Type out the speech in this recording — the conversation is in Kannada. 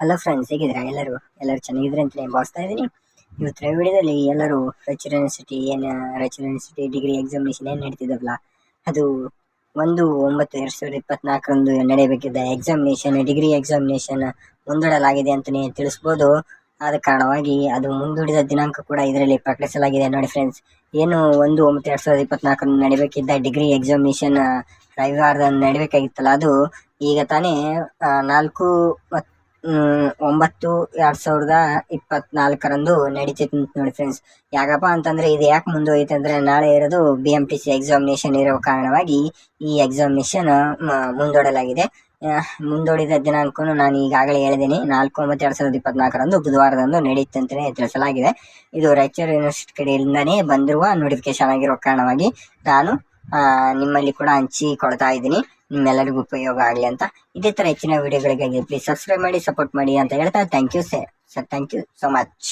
ಹಲೋ ಫ್ರೆಂಡ್ಸ್ ಹೇಗಿದ್ದೀರಾ? ಎಲ್ಲರೂ? ಎಲ್ಲರೂ ಚೆನ್ನಾಗಿದ್ರೆ ಅಂತ ನಾನು ಭಾವಿಸ್ತಾ ಇದ್ದೀನಿ. ಇವತ್ತಿನ ವಿಡಿಯೋದಲ್ಲಿ ಎಲ್ಲರೂ ರಾಯಚೂರು ಯೂನಿವರ್ಸಿಟಿ ಏನು ರಾಯಚೂರು ಯೂನಿವರ್ಸಿಟಿ ಡಿಗ್ರಿ ಎಕ್ಸಾಮಿನೇಷನ್ ಏನು ನಡೀತಿದ್ದಲ್ಲ ಅದು ಒಂದು ಒಂಬತ್ತು ಎರಡು ಸಾವಿರದ ಇಪ್ಪತ್ನಾಲ್ಕರಂದು ನಡೆಯಬೇಕಿದ್ದ ಎಕ್ಸಾಮಿನೇಷನ್ ಡಿಗ್ರಿ ಎಕ್ಸಾಮಿನೇಷನ್ ಮುಂದೂಡಲಾಗಿದೆ ಅಂತಲೇ ತಿಳಿಸ್ಬೋದು. ಆದ ಕಾರಣವಾಗಿ ಅದು ಮುಂದೂಡಿದ ದಿನಾಂಕ ಕೂಡ ಇದರಲ್ಲಿ ಪ್ರಕಟಿಸಲಾಗಿದೆ. ನೋಡಿ ಫ್ರೆಂಡ್ಸ್ ಏನು ಒಂದು ಒಂಬತ್ತು ಎರಡು ಸಾವಿರದ ಇಪ್ಪತ್ನಾಲ್ಕರಂದು ನಡೀಬೇಕಿದ್ದ ಡಿಗ್ರಿ ಎಕ್ಸಾಮಿನೇಷನ್ ರವಿವಾರದ ನಡಿಬೇಕಾಗಿತ್ತಲ್ಲ ಅದು ಈಗ ತಾನೇ ನಾಲ್ಕು ಮತ್ ಹ್ಮ್, ಒಂಬತ್ತು ಎರಡು ಸಾವಿರದ ಇಪ್ಪತ್ನಾಲ್ಕರಂದು ನಡೀತಿತ್ತು ಅಂತ ನೋಡಿ ಫ್ರೆಂಡ್ಸ್ ಯಾಕಪ್ಪ ಅಂತಂದ್ರೆ ಇದು ಯಾಕೆ ಮುಂದುವೈತೆ ಅಂದ್ರೆ ನಾಳೆ ಇರೋದು B M T C examination ಇರೋ ಕಾರಣವಾಗಿ ಈ ಎಕ್ಸಾಮಿನೇಷನ್ ಮುಂದೂಡಲಾಗಿದೆ. ಮುಂದೂಡಿದ ದಿನಾಂಕನು ನಾನು ಈಗಾಗಲೇ ಹೇಳಿದ್ದೀನಿ. ನಾಲ್ಕು ಒಂಬತ್ತು ಎರಡು ಸಾವಿರದ ಇಪ್ಪತ್ನಾಲ್ಕರಂದು ಬುಧವಾರದಂದು ನಡೆಯುತ್ತೆ ಅಂತಲೇ ತಿಳಿಸಲಾಗಿದೆ. ಇದು ರಾಯಚೂರು ಯೂನಿವರ್ಸಿಟಿ ಕಡೆಯಿಂದನೇ ಬಂದಿರುವ ನೋಟಿಫಿಕೇಶನ್ ಆಗಿರೋ ಕಾರಣವಾಗಿ ನಾನು ನಿಮ್ಮಲ್ಲಿ ಕೂಡ ಹಂಚಿ ಕೊಡ್ತಾ ಇದ್ದೀನಿ. ನಿಮ್ಮೆಲ್ಲರಿಗೂ ಉಪಯೋಗ ಆಗಲಿ ಅಂತ ಇದೇ ಥರ ಹೆಚ್ಚಿನ ವಿಡಿಯೋಗಳಿಗಾಗಿ ಪ್ಲೀಸ್ ಸಬ್ಸ್ಕ್ರೈಬ್ ಮಾಡಿ ಸಪೋರ್ಟ್ ಮಾಡಿ ಅಂತ ಹೇಳ್ತಾ thank you sir sir thank you so much